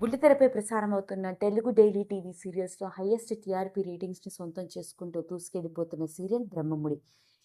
బుల్లితెరపై ప్రసారమవుతున్న Telugu daily TV సీరియల్స్లో highest TRP రేటింగ్స్ని సొంతం చేసుకుంటూ దూసుకెళ్ళిపోతున్న సీరియల్ బ్రహ్మముడి.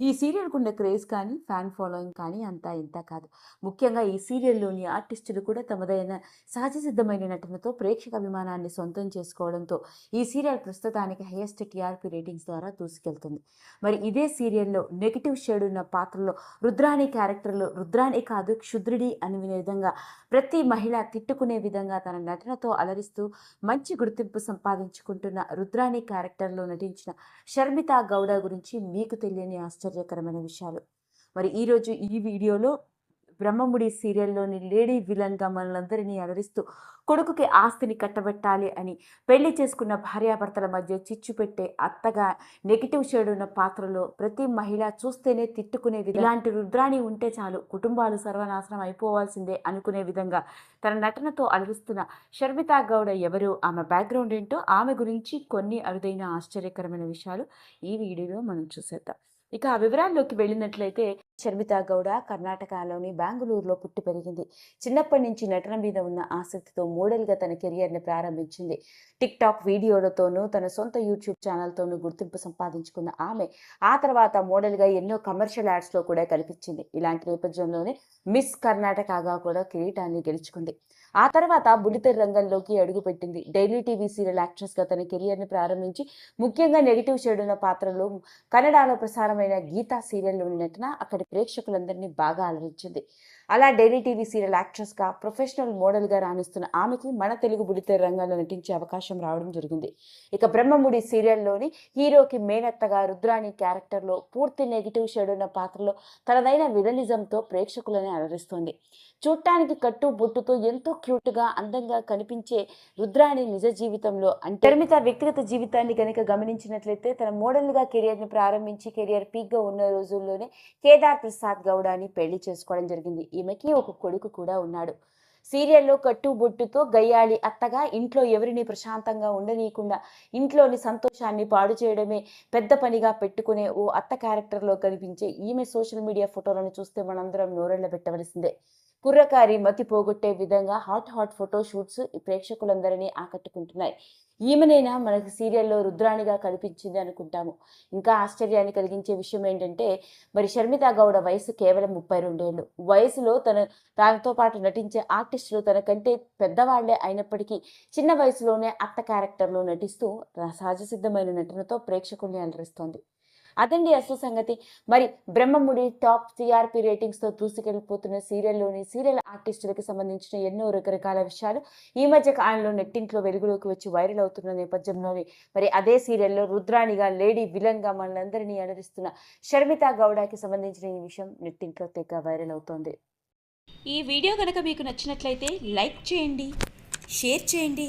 ఈ సీరియల్కు ఉన్న క్రేజ్ కానీ ఫ్యాన్ ఫాలోయింగ్ కానీ అంతా ఇంత కాదు. ముఖ్యంగా ఈ సీరియల్లోని ఆర్టిస్టులు కూడా తమదైన సహజ సిద్ధమైన నటనతో ప్రేక్షక అభిమానాన్ని సొంతం చేసుకోవడంతో ఈ సీరియల్ ప్రస్తుతానికి హైయెస్ట్ టీఆర్పీ రేటింగ్స్ ద్వారా దూసుకెళ్తుంది. మరి ఇదే సీరియల్లో నెగిటివ్ షేడ్ ఉన్న పాత్రలో రుద్రాణి క్యారెక్టర్లో రుద్రాణి కాదు క్షుద్రుడి అని వినే విధంగా ప్రతి మహిళ తిట్టుకునే విధంగా తన నటనతో అలరిస్తూ మంచి గుర్తింపు సంపాదించుకుంటున్న రుద్రాణి క్యారెక్టర్లో నటించిన షర్మిత గౌడ గురించి మీకు తెలియని ఆశ్చర్యకరమైన విషయాలు. మరి ఈరోజు ఈ వీడియోలో బ్రహ్మముడి సీరియల్లోని లేడీ విలన్గా మనలందరినీ అలరిస్తూ కొడుకుకి ఆస్తిని కట్టబెట్టాలి అని పెళ్ళి చేసుకున్న భార్యాభర్తల మధ్య చిచ్చు పెట్టే అత్తగా నెగిటివ్ షేడ్ ఉన్న పాత్రలో ప్రతి మహిళ చూస్తేనే తిట్టుకునే ఇలాంటి రుద్రాణి ఉంటే చాలు కుటుంబాలు సర్వనాశనం అయిపోవాల్సిందే అనుకునే విధంగా తన నటనతో అలరిస్తున్న షర్మితా గౌడ ఎవరు ఆమె బ్యాక్గ్రౌండ్ ఏంటో ఆమె గురించి కొన్ని అరుదైన ఆశ్చర్యకరమైన విషయాలు ఈ వీడియోలో మనం చూసేద్దాం. ఇక ఆ వివరాల్లోకి వెళ్ళినట్లయితే షర్మితా గౌడ కర్ణాటకలోని బెంగళూరులో పుట్టి పెరిగింది. చిన్నప్పటి నుంచి నటన మీద ఉన్న ఆసక్తితో మోడల్గా తన కెరియర్ని ప్రారంభించింది. టిక్ టాక్ వీడియోలతోనూ తన సొంత యూట్యూబ్ ఛానల్తోనూ గుర్తింపు సంపాదించుకున్న ఆమె ఆ తర్వాత మోడల్గా ఎన్నో కమర్షియల్ యాడ్స్లో కూడా కనిపించింది. ఇలాంటి నేపథ్యంలోనే మిస్ కర్ణాటకగా కూడా కిరీటాన్ని గెలుచుకుంది. ఆ తర్వాత బుల్లితెర రంగంలోకి అడుగుపెట్టింది. డైలీ టీవీ సీరియల్ యాక్ట్రెస్గా తన కెరియర్ని ప్రారంభించి ముఖ్యంగా నెగిటివ్ షేడ్ ఉన్న పాత్రలో కన్నడలో ప్రసారమైన గీతా సీరియల్లోని నటన అక్కడి ప్రేక్షకులందరినీ బాగా అలరించింది. అలా డైలీ టీవీ సీరియల్ యాక్ట్రెస్గా ప్రొఫెషనల్ మోడల్గా రాణిస్తున్న ఆమెకు మన తెలుగు బుల్లితెర రంగంలో నటించే అవకాశం రావడం జరిగింది. ఇక బ్రహ్మముడి సీరియల్లోని హీరోకి మేనత్తగా రుద్రాణి క్యారెక్టర్లో పూర్తి నెగిటివ్ షేడ్ ఉన్న పాత్రలో తనదైన విలనిజంతో ప్రేక్షకులని అలరిస్తోంది. చూడటానికి కట్టు బొట్టుతో ఎంతో క్యూట్గా అందంగా కనిపించే రుద్రాణి నిజ జీవితంలో అంటర్మిత వ్యక్తిగత జీవితాన్ని కనుక గమనించినట్లయితే తన మోడల్గా కెరియర్ని ప్రారంభించి కెరియర్ పీక్గా ఉన్న రోజుల్లోనే కేదార్ ప్రసాద్ గౌడాని పెళ్ళి చేసుకోవడం జరిగింది. ఈమెకి ఒక కొడుకు కూడా ఉన్నాడు. సీరియల్లో కట్టుబొట్టుతో గయ్యాళి అత్తగా ఇంట్లో ఎవరిని ప్రశాంతంగా ఉండనీయకుండా ఇంట్లోని సంతోషాన్ని పాడు చేయడమే పెద్ద పనిగా పెట్టుకునే ఓ అత్త క్యారెక్టర్లో కనిపించే ఈమె సోషల్ మీడియా ఫోటోలను చూస్తే మనందరం నోరెళ్ళ పెట్టవలసిందే కుర్రకారి మతి పోగొట్టే విధంగా హాట్ హాట్ ఫోటో షూట్స్ ఈ ప్రేక్షకులందరినీ ఆకట్టుకుంటున్నాయి. ఈమెనైనా మనకి సీరియల్లో రుద్రాణిగా కనిపించింది అనుకుంటాము. ఇంకా ఆశ్చర్యాన్ని కలిగించే విషయం ఏంటంటే మరి షర్మిత గౌడ వయసు కేవలం ముప్పై రెండేళ్ళు. వయసులో తన తనతో పాటు నటించే ఆర్టిస్టులు తనకంటే పెద్దవాళ్ళే అయినప్పటికీ చిన్న వయసులోనే అత్త క్యారెక్టర్లో నటిస్తూ సహజ సిద్ధమైన నటనతో ప్రేక్షకుల్ని అలరిస్తోంది. అదండి అసలు సంగతి. మరి బ్రహ్మముడి టాప్ టీఆర్పీ రేటింగ్స్తో దూసుకెళ్ళిపోతున్న సీరియల్లోని సీరియల్ ఆర్టిస్టులకు సంబంధించిన ఎన్నో రకరకాల విషయాలు ఈ మధ్య కాలంలో నెట్టింట్లో వెలుగులోకి వచ్చి వైరల్ అవుతున్న నేపథ్యంలోనే మరి అదే సీరియల్లో రుద్రాణిగా లేడీ విలన్గా మనందరినీ అలరిస్తున్న షర్మితా గౌడకి సంబంధించిన ఈ విషయం నెట్టింట్లో తెగ వైరల్ అవుతోంది. ఈ వీడియో కనుక మీకు నచ్చినట్లయితే లైక్ చేయండి షేర్ చేయండి.